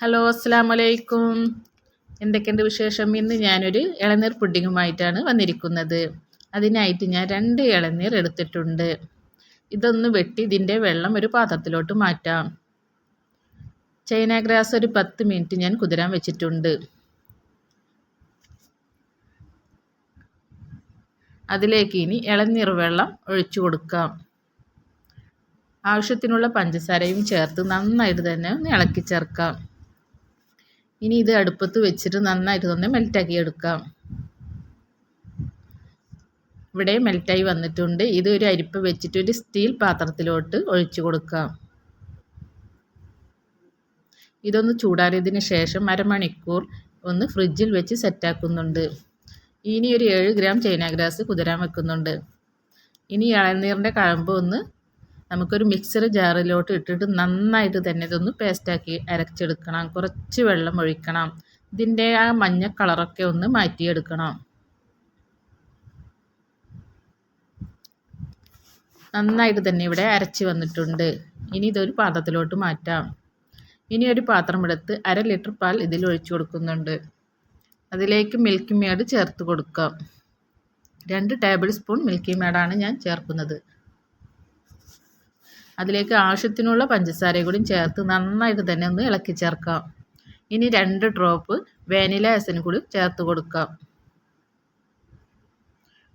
Hello അസ്സാം വലൈക്കും എന്തൊക്കെയുണ്ട് വിശേഷം? ഇന്ന് ഞാനൊരു ഇളനീർ പുഡിങ്ങുമായിട്ടാണ് വന്നിരിക്കുന്നത്. അതിനായിട്ട് ഞാൻ രണ്ട് ഇളനീർ എടുത്തിട്ടുണ്ട്. ഇതൊന്ന് വെട്ടി ഇതിന്റെ വെള്ളം ഒരു പാത്രത്തിലോട്ട് മാറ്റാം. ചൈന ഗ്രാസ് ഒരു പത്ത് മിനിറ്റ് ഞാൻ കുതിരാൻ വെച്ചിട്ടുണ്ട്. അതിലേക്ക് ഇനി ഇളനീർ വെള്ളം ഒഴിച്ചു കൊടുക്കാം. ആവശ്യത്തിനുള്ള പഞ്ചസാരയും ചേർത്ത് നന്നായിട്ട് തന്നെ ഒന്ന് ഇളക്കി ചേർക്കാം. ഇനി ഇത് അടുപ്പത്ത് വെച്ചിട്ട് നന്നായിട്ട് തന്നെ മെൽറ്റാക്കി എടുക്കാം. ഇവിടെ മെൽറ്റായി വന്നിട്ടുണ്ട്. ഇത് ഒരു അരിപ്പ് വെച്ചിട്ട് ഒരു സ്റ്റീൽ പാത്രത്തിലോട്ട് ഒഴിച്ചു കൊടുക്കാം. ഇതൊന്ന് ചൂടാറിയതിന് ശേഷം അരമണിക്കൂർ ഒന്ന് ഫ്രിഡ്ജിൽ വെച്ച് സെറ്റാക്കുന്നുണ്ട് ഇനി ഒരു ഏഴ് ഗ്രാം ചൈന ഗ്രാസ് കുതിരാൻ വെക്കുന്നുണ്ട്. ഇനി ഇളനീറിന്റെ കഴമ്പ് ഒന്ന് നമുക്കൊരു മിക്സർ ജാറിലോട്ട് ഇട്ടിട്ട് നന്നായിട്ട് തന്നെ ഇതൊന്ന് പേസ്റ്റാക്കി അരച്ചെടുക്കണം. കുറച്ച് വെള്ളം ഒഴിക്കണം. ഇതിന്റെ ആ മഞ്ഞ കളറൊക്കെ ഒന്ന് മാറ്റിയെടുക്കണം. നന്നായിട്ട് തന്നെ ഇവിടെ അരച്ച് വന്നിട്ടുണ്ട്. ഇനി ഇതൊരു പാത്രത്തിലോട്ട് മാറ്റാം. ഇനി ഒരു പാത്രം എടുത്ത് അര ലിറ്റർ പാൽ ഇതിൽ ഒഴിച്ചു കൊടുക്കുന്നുണ്ട്. അതിലേക്ക് മിൽക്കി മേഡ് ചേർത്ത് കൊടുക്കാം. രണ്ട് ടേബിൾ സ്പൂൺ മിൽക്കി മേഡാണ് ഞാൻ ചേർക്കുന്നത്. അതിലേക്ക് ആവശ്യത്തിനുള്ള പഞ്ചസാര കൂടി ചേർത്ത് നന്നായിട്ട് തന്നെ ഒന്ന് ഇളക്കി ചേർക്കാം. ഇനി രണ്ട് ഡ്രോപ്പ് വാനില എസൻ കൂടി ചേർത്ത് കൊടുക്കാം.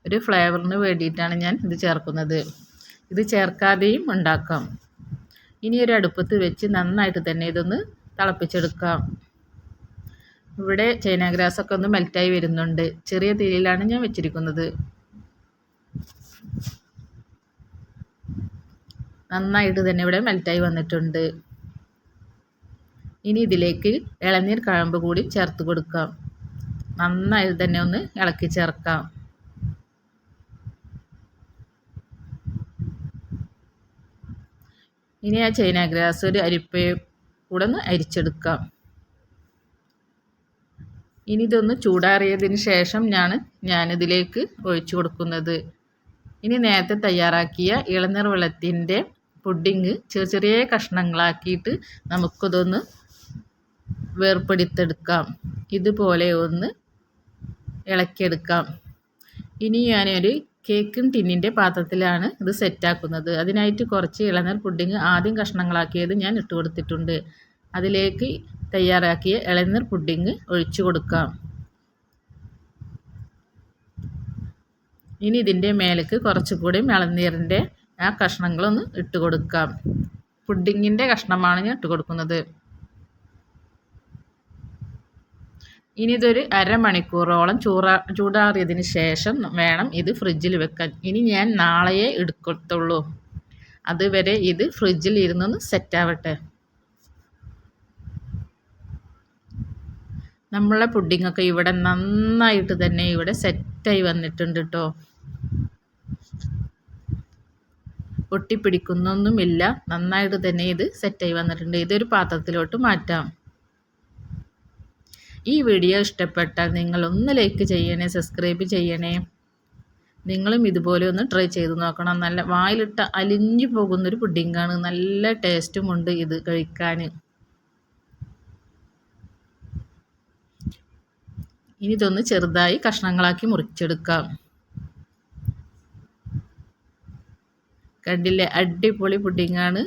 ഒരു ഫ്ലേവറിന് വേണ്ടിയിട്ടാണ് ഞാൻ ഇത് ചേർക്കുന്നത്. ഇത് ചേർക്കാതെയും ഉണ്ടാക്കാം. ഇനി ഒരു അടുപ്പത്ത് വെച്ച് നന്നായിട്ട് തന്നെ ഇതൊന്ന് തിളപ്പിച്ചെടുക്കാം. ഇവിടെ ചൈന ഗ്രാസൊക്കെ ഒന്ന് മെൽറ്റായി വരുന്നുണ്ട്. ചെറിയ തീയിലാണ് ഞാൻ വെച്ചിരിക്കുന്നത്. നന്നായിട്ട് തന്നെ ഇവിടെ മെൽറ്റായി വന്നിട്ടുണ്ട്. ഇനി ഇതിലേക്ക് ഇളനീർ കഴമ്പ് കൂടി ചേർത്ത് കൊടുക്കാം. നന്നായി തന്നെ ഒന്ന് ഇളക്കി ചേർക്കാം. ഇനി ആ ചൈന ഗ്രാസ് ഒരു അരിപ്പയും കൂടെ ഒന്ന് അരിച്ചെടുക്കാം. ഇനി ഇതൊന്ന് ചൂടാറിയതിന് ശേഷം ഞാൻ ഞാനിതിലേക്ക് ഒഴിച്ചു കൊടുക്കുന്നത്. ഇനി നേരത്തെ തയ്യാറാക്കിയ ഇളനീർ വെള്ളത്തിന്റെ പുഡിങ് ചെറിയ ചെറിയ കഷ്ണങ്ങളാക്കിയിട്ട് നമുക്കതൊന്ന് വേർപ്പെടുത്തെടുക്കാം ഇതുപോലെ ഒന്ന് ഇളക്കിയെടുക്കാം. ഇനി ഞാനൊരു കേക്കും ടിന്നിന്റെ പാത്രത്തിലാണ് ഇത് സെറ്റാക്കുന്നത്. അതിനായിട്ട് കുറച്ച് ഇളനീർ പുഡിങ് ആദ്യം കഷ്ണങ്ങളാക്കിയത് ഞാൻ ഇട്ട് കൊടുത്തിട്ടുണ്ട്. അതിലേക്ക് തയ്യാറാക്കിയ ഇളനീർ പുഡിങ് ഒഴിച്ചു കൊടുക്കാം. ഇനി ഇതിന്റെ മേലേക്ക് കുറച്ചുകൂടി ഇളനീരിന്റെ ആ കഷ്ണങ്ങളൊന്ന് ഇട്ട് കൊടുക്കാം. പുഡിങ്ങിന്റെ കഷ്ണമാണ് ഞാൻ ഇട്ട് കൊടുക്കുന്നത്. ഇനി ഇതൊരു അരമണിക്കൂറോളം ചൂറാ ചൂടാറിയതിന് ശേഷം വേണം ഇത് ഫ്രിഡ്ജിൽ വെക്കാൻ. ഇനി ഞാൻ നാളെയേ എടുക്കത്തുള്ളൂ. അതുവരെ ഇത് ഫ്രിഡ്ജിൽ ഇരുന്നൊന്ന് സെറ്റാവട്ടെ നമ്മളെ പുഡിങ്ങൊക്കെ ഇവിടെ നന്നായിട്ട് തന്നെ ഇവിടെ സെറ്റായി വന്നിട്ടുണ്ട് കേട്ടോ ഒട്ടിപ്പിടിക്കുന്നൊന്നുമില്ല. നന്നായിട്ട് തന്നെ ഇത് സെറ്റായി വന്നിട്ടുണ്ട്. ഇതൊരു പാത്രത്തിലോട്ട് മാറ്റാം. ഈ വീഡിയോ ഇഷ്ടപ്പെട്ടാൽ നിങ്ങൾ ഒന്ന് ലൈക്ക് ചെയ്യണേ സബ്സ്ക്രൈബ് ചെയ്യണേ. നിങ്ങളും ഇതുപോലെ ഒന്ന് ട്രൈ ചെയ്ത് നോക്കണം. നല്ല വായിലിട്ട് അലിഞ്ഞു പോകുന്നൊരു പുഡിങ്ങാണ്. നല്ല ടേസ്റ്റുമുണ്ട് ഇത് കഴിക്കാൻ ഇനി ഇതൊന്ന് ചെറുതായി കഷ്ണങ്ങളാക്കി മുറിച്ചെടുക്കാം. കണ്ടില്ലേ? അടിപൊളി പുഡിങ്ങാണ്